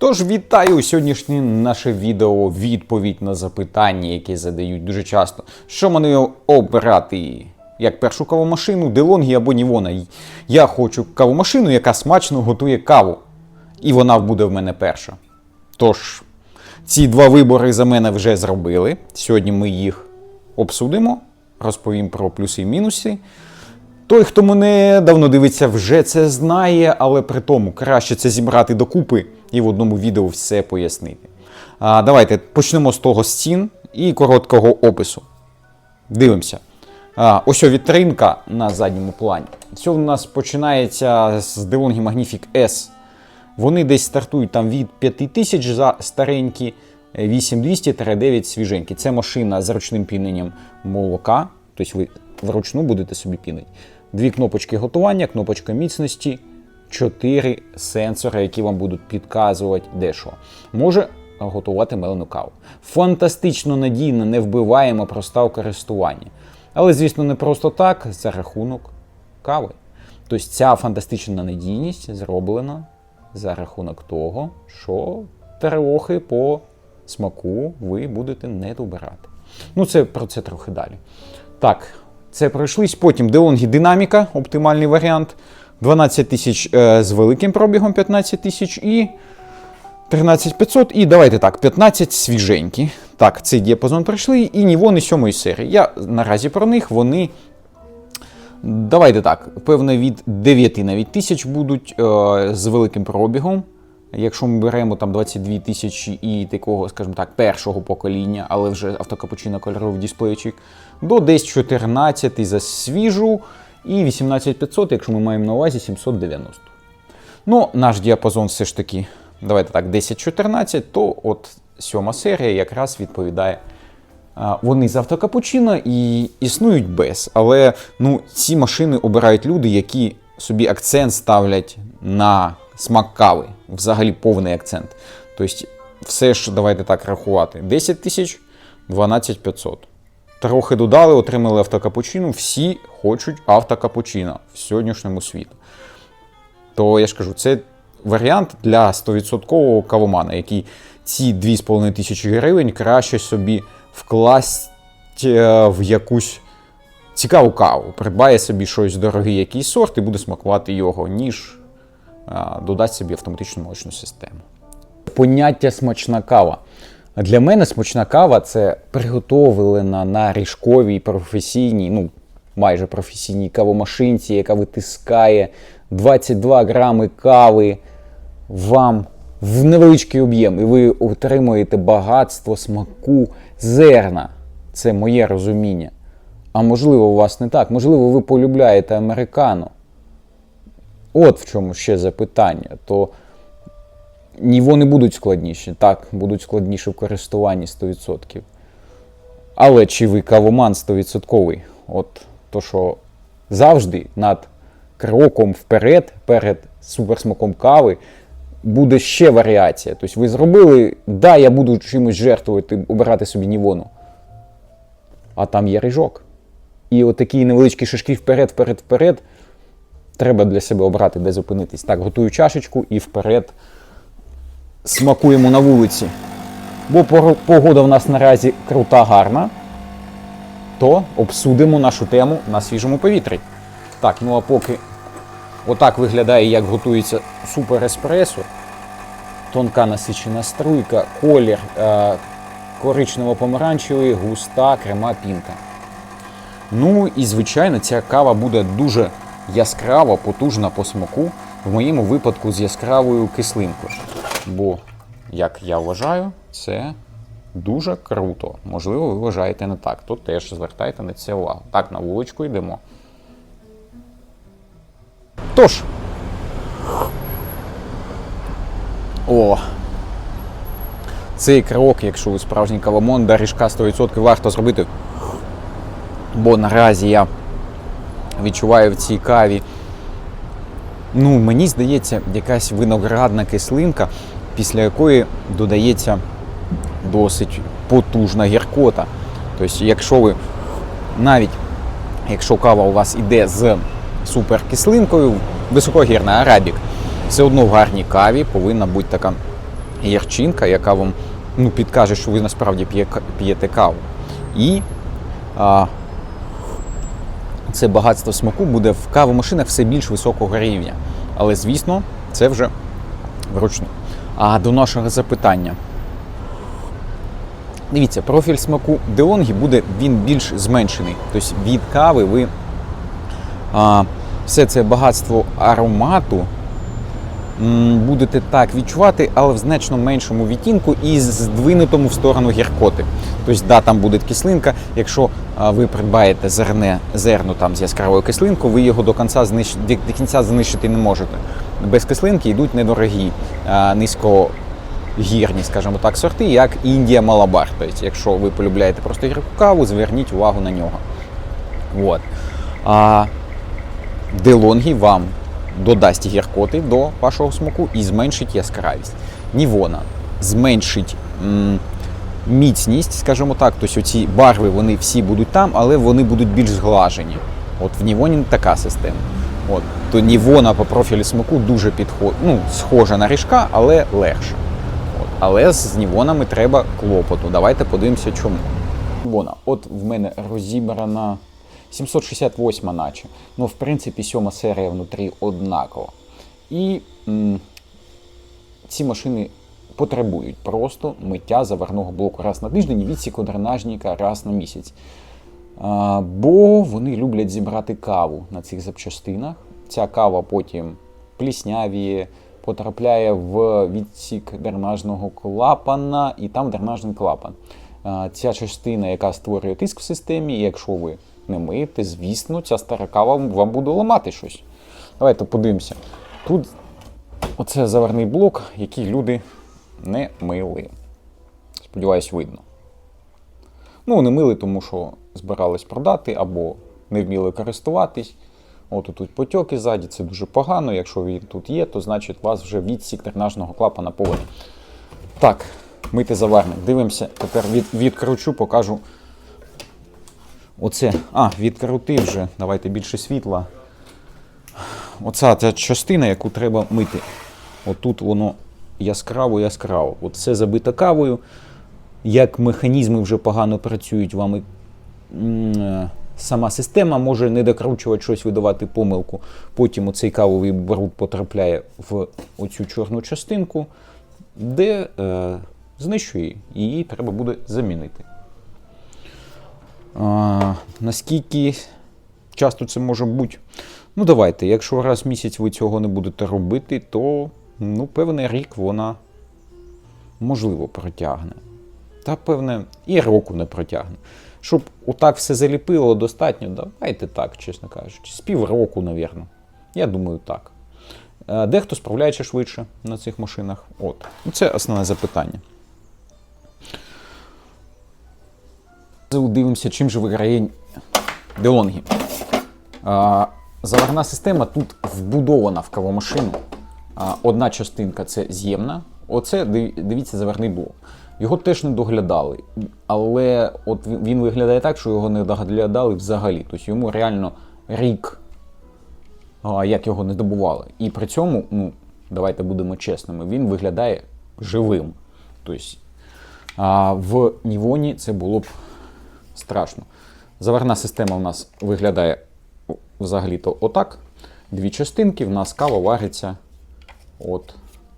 Тож вітаю сьогоднішнє наше відео відповідь на запитання, які задають дуже часто. Що мені обирати? Як першу кавомашину, Делонгі або Нівона. Я хочу кавомашину, яка смачно готує каву. І вона буде в мене перша. Тож, ці два вибори за мене вже зробили. Сьогодні ми їх обсудимо, розповім про плюси і мінуси. Той, хто мене давно дивиться, вже це знає, але при тому краще це зібрати докупи і в одному відео все пояснити. А, давайте почнемо з того з цін і короткого опису. Дивимося. А, ось вітринка на задньому плані. Все у нас починається з DeLonghi Magnific S. Вони десь стартують там від 5000 за старенькі, 8200-9 свіженькі. Це машина з ручним піненням молока. Тобто ви вручну будете собі пінити. Дві кнопочки готування, кнопочка міцності, чотири сенсори, які вам будуть підказувати, де що. Може готувати мелену каву. Фантастично надійно, не вбиваємо проста в користуванні. Але, звісно, не просто так, за рахунок кави. Тобто ця фантастична надійність зроблена за рахунок того, що трохи по смаку ви будете не добирати. Ну, це про це трохи далі. Так, це пройшлись. Потім DeLonghi динаміка, оптимальний варіант. 12 тисяч е, з великим пробігом, 15 тисяч і 13500. І давайте так, 15 свіженькі. Так, цей діапазон пройшли, і Нівони 7 серії. Я наразі про них вони. Давайте так, певно, від 9 навіть тисяч будуть е, з великим пробігом. Якщо ми беремо там 22 тисячі і такого, скажімо так, першого покоління, але вже автокапучино кольоровий дисплейчик, до десь 14 за свіжу і 18500, якщо ми маємо на увазі 790. Ну, наш діапазон все ж таки, давайте так, 10-14, то от сьома серія якраз відповідає. Вони з автокапучино і існують без. Але ну, ці машини обирають люди, які собі акцент ставлять на смак кави. Взагалі повний акцент. Тобто, все ж давайте так рахувати: 10 тисяч, 12 500. Трохи додали, отримали автокапучино. Всі хочуть автокапучино в сьогоднішньому світу. То я ж кажу, це варіант для 100% кавомана, який ці 2,5 тисячі гривень краще собі вкласть е, в якусь цікаву каву. Придбає собі щось дорогий якийсь сорт і буде смакувати його, ніж е, додасть собі автоматичну молочну систему. Поняття смачна кава. Для мене смачна кава це приготовлена на ріжковій професійній, ну майже професійній кавомашинці, яка витискає 22 грами кави вам в невеличкий об'єм, і ви отримуєте багатство смаку зерна. Це моє розуміння. А можливо, у вас не так. Можливо, ви полюбляєте американо. От в чому ще запитання. То ні, вони будуть складніші. Так, будуть складніші в користуванні 100%. Але чи ви кавоман 100%? От то, що завжди над кроком вперед, перед суперсмаком кави, буде ще варіація. Тобто ви зробили, да, я буду чимось жертвувати, обирати собі нівону. А там є рижок. І отакі невеличкі шишки вперед, вперед, вперед. Треба для себе обрати, де зупинитись. Так, готую чашечку і вперед смакуємо на вулиці. Бо погода в нас наразі крута, гарна, то обсудимо нашу тему на свіжому повітрі. Так, ну а поки отак виглядає, як готується супер еспресо. Тонка насичена струйка, колір е, коричнево-помаранчевий, густа крема пінка. Ну і звичайно, ця кава буде дуже яскрава, потужна по смаку. В моєму випадку з яскравою кислинкою. Бо, як я вважаю, це дуже круто. Можливо, ви вважаєте не так. То теж звертайте на це увагу. Так, на вуличку йдемо. Тож. О. Цей крок, якщо ви справжній кавамон, до ріжка 100% варто зробити. Бо наразі я відчуваю в цій каві. Ну, мені здається, якась виноградна кислинка, після якої додається досить потужна гіркота. Тобто, якщо ви навіть якщо кава у вас іде з суперкислинкою, високогірна арабік, все одно в гарній каві повинна бути така гірчинка, яка вам ну, підкаже, що ви насправді п'єте каву. І а, це багатство смаку буде в кавомашинах все більш високого рівня. Але, звісно, це вже вручну. А до нашого запитання. Дивіться, профіль смаку Деонгі буде він більш зменшений. Тобто від кави ви а, все це багатство аромату м, будете так відчувати, але в значно меншому відтінку і здвинутому в сторону гіркоти. Тобто, да, там буде кислинка. Якщо ви придбаєте зерне, зерно там з яскравою кислинкою, ви його до кінця, знищ... до до кінця знищити не можете. Без кислинки йдуть недорогі, низькогірні, скажімо так, сорти, як Індія Малабар. Тобто, якщо ви полюбляєте просто гірку каву, зверніть увагу на нього. От. А Делонгі вам додасть гіркоти до вашого смаку і зменшить яскравість. Нівона зменшить міцність, скажімо так, тобто ці барви вони всі будуть там, але вони будуть більш зглажені. От в Нівоні така система. От, то Нівона по профілю смаку дуже підход... ну, схожа на ріжка, але легша. От, але з Нівонами треба клопоту. Давайте подивимося, чому. Нівона, от в мене розібрана 768 наче. Ну, в принципі, сьома серія внутрі однакова. І м, ці машини потребують просто миття заварного блоку раз на тиждень і відсіку дренажника раз на місяць. Бо вони люблять зібрати каву на цих запчастинах. Ця кава потім пліснявіє, потрапляє в відсік дренажного клапана, і там дренажний клапан. Ця частина, яка створює тиск в системі, і якщо ви не миєте, звісно, ця стара кава вам буде ламати щось. Давайте подивимося. Тут оце заварний блок, який люди не мили. Сподіваюсь, видно. Ну, не мили, тому що збирались продати або не вміли користуватись. От тут потьоки ззаді, це дуже погано. Якщо він тут є, то значить у вас вже відсік дренажного клапана повинен. Так, мити заварник. Дивимося, тепер від, відкручу, покажу. Оце. А, відкрутив вже. Давайте більше світла. Оця ця частина, яку треба мити. Отут воно яскраво-яскраво. От все забито кавою. Як механізми вже погано працюють, вам і, сама система може не докручувати щось, видавати помилку. Потім оцей кавовий бруд потрапляє в оцю чорну частинку, де е, знищує її треба буде замінити. А, наскільки часто це може бути? Ну, давайте, якщо раз в місяць ви цього не будете робити, то ну, певний рік вона можливо протягне. Та, певне, і року не протягне. Щоб отак все заліпило достатньо, давайте так, чесно кажучи. З півроку, навірно. Я думаю, так. Е, Дехто справляється швидше на цих машинах. От. Ну, Це основне запитання. Дивимося, чим же виграє Делонгі. Заварна система тут вбудована в кавомашину. Одна частинка це з'ємна. Оце дивіться заварний блок. Його теж не доглядали. Але от він виглядає так, що його не доглядали взагалі. Тобто йому реально рік, як його не добували. І при цьому, ну, давайте будемо чесними, він виглядає живим. Тобто в Нівоні це було б страшно. Заварна система у нас виглядає взагалі-то отак. Дві частинки, в нас кава вариться от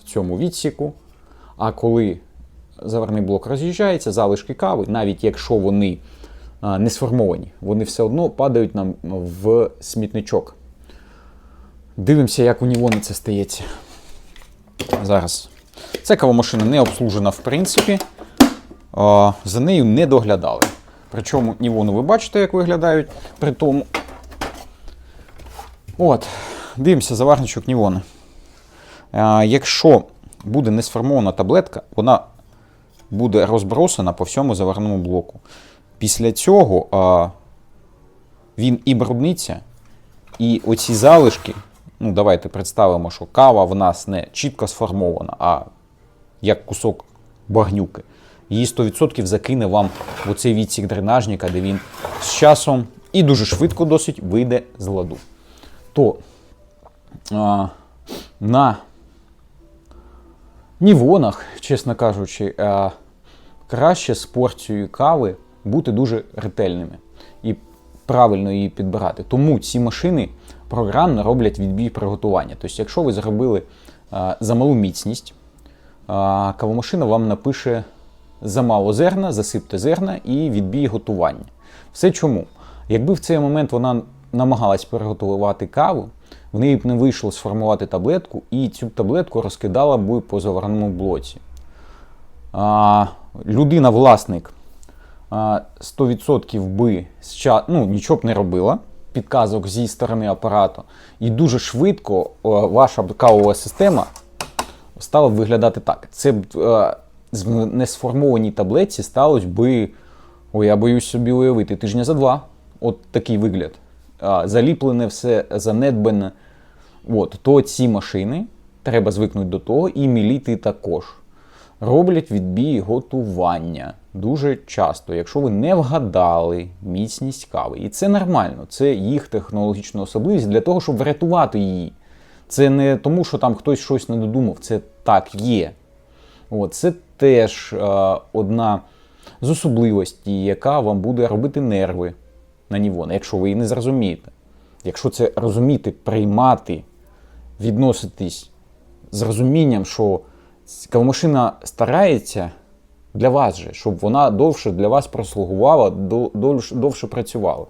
в цьому відсіку. А коли заварний блок роз'їжджається, залишки кави, навіть якщо вони не сформовані, вони все одно падають нам в смітничок. Дивимося, як у Нівони це стається. Зараз. Ця кавомашина не обслужена, в принципі. За нею не доглядали. Причому Нівону ви бачите, як виглядають при тому. От, дивимося заварничок Нівони. Якщо буде не сформована таблетка, вона буде розбросана по всьому заварному блоку. Після цього а, він і брудниться, і оці залишки, ну давайте представимо, що кава в нас не чітко сформована, а як кусок багнюки. Її 100% закине вам в оцей відсік дренажника, де він з часом і дуже швидко досить вийде з ладу. То а, на Нівонах, чесно кажучи, е, краще з порцією кави бути дуже ретельними і правильно її підбирати. Тому ці машини програмно роблять відбій приготування. Тобто, якщо ви зробили е, за міцність, кавомашина вам напише замало зерна, засипте зерна і відбій готування. Все чому? Якби в цей момент вона намагалась переготувати каву, в неї б не вийшло сформувати таблетку, і цю таблетку розкидала б по заварному блоці. А, людина, власник, а, 100% би ну, нічого б не робила, підказок зі сторони апарату, і дуже швидко о, ваша кавова система стала б виглядати так. Це б е, несформованій таблетці сталося би, ой, я боюсь собі уявити, тижня за два. От такий вигляд. Заліплене все, занедбане. От, то ці машини, треба звикнути до того, і міліти також. Роблять відбій готування дуже часто, якщо ви не вгадали міцність кави. І це нормально, це їх технологічна особливість для того, щоб врятувати її. Це не тому, що там хтось щось не додумав, це так є. От, це теж е, одна з особливостей, яка вам буде робити нерви на Нівона, якщо ви її не зрозумієте. Якщо це розуміти, приймати, відноситись з розумінням, що кавомашина старається для вас же, щоб вона довше для вас прослугувала, довше, довше працювала.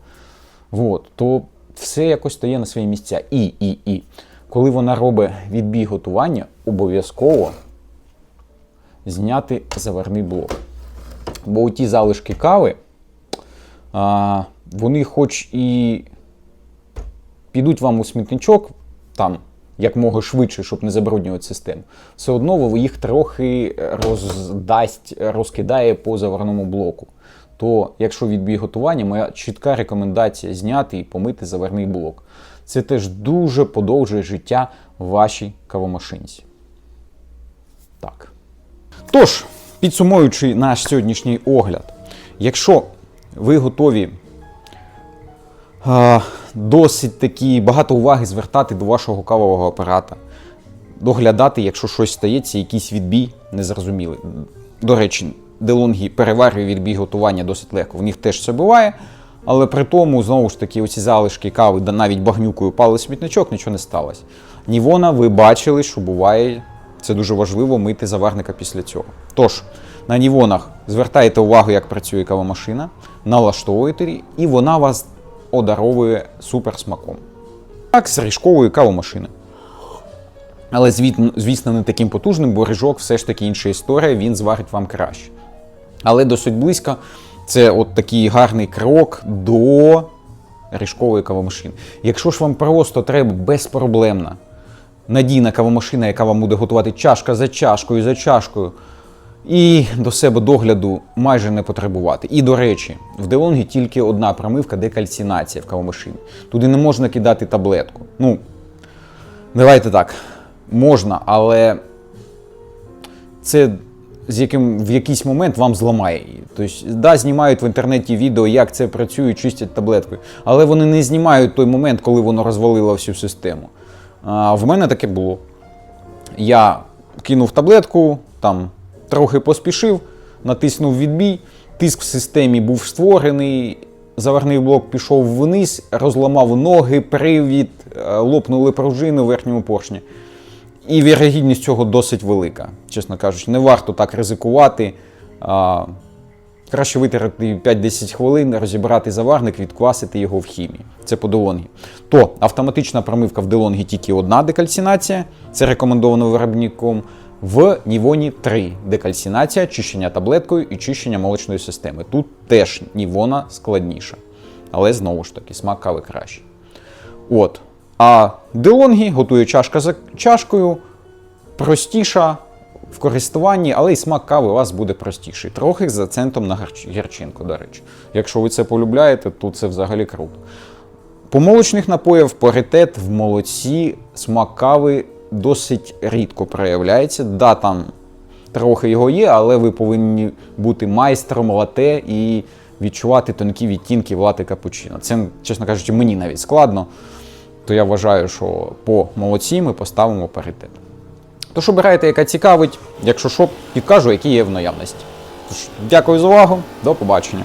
От, то все якось стає на свої місця. І, і, і. Коли вона робить відбій готування, обов'язково зняти заварний блок. Бо ті залишки кави, а, вони хоч і підуть вам у смітничок, там, як мога швидше, щоб не забруднювати систему, все одно їх трохи роздасть, розкидає по заварному блоку. То, якщо відбій готування, моя чітка рекомендація зняти і помити заварний блок. Це теж дуже подовжує життя вашій кавомашинці. Так. Тож, підсумуючи наш сьогоднішній огляд, якщо ви готові досить такі багато уваги звертати до вашого кавового апарата, доглядати, якщо щось стається, якийсь відбій незрозумілий. До речі, делонгі переварює відбій готування досить легко. В них теж це буває. Але при тому, знову ж таки, оці залишки кави, да навіть багнюкою пали смітничок, нічого не сталося. Нівона, ви бачили, що буває, це дуже важливо мити заварника після цього. Тож, на нівонах звертайте увагу, як працює кавомашина, налаштовуєте і вона вас одаровує суперсмаком. Так, з ріжкової кавомашини. Але звісно, не таким потужним, бо ріжок все ж таки інша історія, він зварить вам краще. Але досить близько це от такий гарний крок до ріжкової кавомашини. Якщо ж вам просто треба безпроблемна, надійна кавомашина, яка вам буде готувати чашка за чашкою за чашкою, і до себе догляду майже не потребувати. І до речі, в Делонгі тільки одна промивка декальцинація в кавомашині. Туди не можна кидати таблетку. Ну, давайте так, можна, але це з яким в якийсь момент вам зламає її. Тобто, да, знімають в інтернеті відео, як це працює, чистять таблеткою, але вони не знімають той момент, коли воно розвалило всю систему. А в мене таке було. Я кинув таблетку, там трохи поспішив, натиснув відбій, тиск в системі був створений, заварний блок пішов вниз, розламав ноги, привід, е, лопнули пружини у верхньому поршні. І вірогідність цього досить велика, чесно кажучи. Не варто так ризикувати. А, краще витратити 5-10 хвилин, розібрати заварник, відквасити його в хімії. Це по делонгі. То автоматична промивка в делонгі тільки одна декальцинація, це рекомендовано виробником. В Нівоні 3 декальцинація, чищення таблеткою і чищення молочної системи. Тут теж Нівона складніша. Але знову ж таки, смак кави кращий. От. А Делонгі готує чашка за чашкою, простіша в користуванні, але й смак кави у вас буде простіший. Трохи з акцентом на гірчинку, до речі. Якщо ви це полюбляєте, то це взагалі круто. По молочних напоїв паритет в молоці, смак кави досить рідко проявляється. Да, там трохи його є, але ви повинні бути майстром лате і відчувати тонкі відтінки в лати капучино. Це, чесно кажучи, мені навіть складно. То я вважаю, що по молоці ми поставимо паритет. Тож обирайте, яка цікавить, якщо що, підкажу, які є в наявності. Тож, дякую за увагу, до побачення.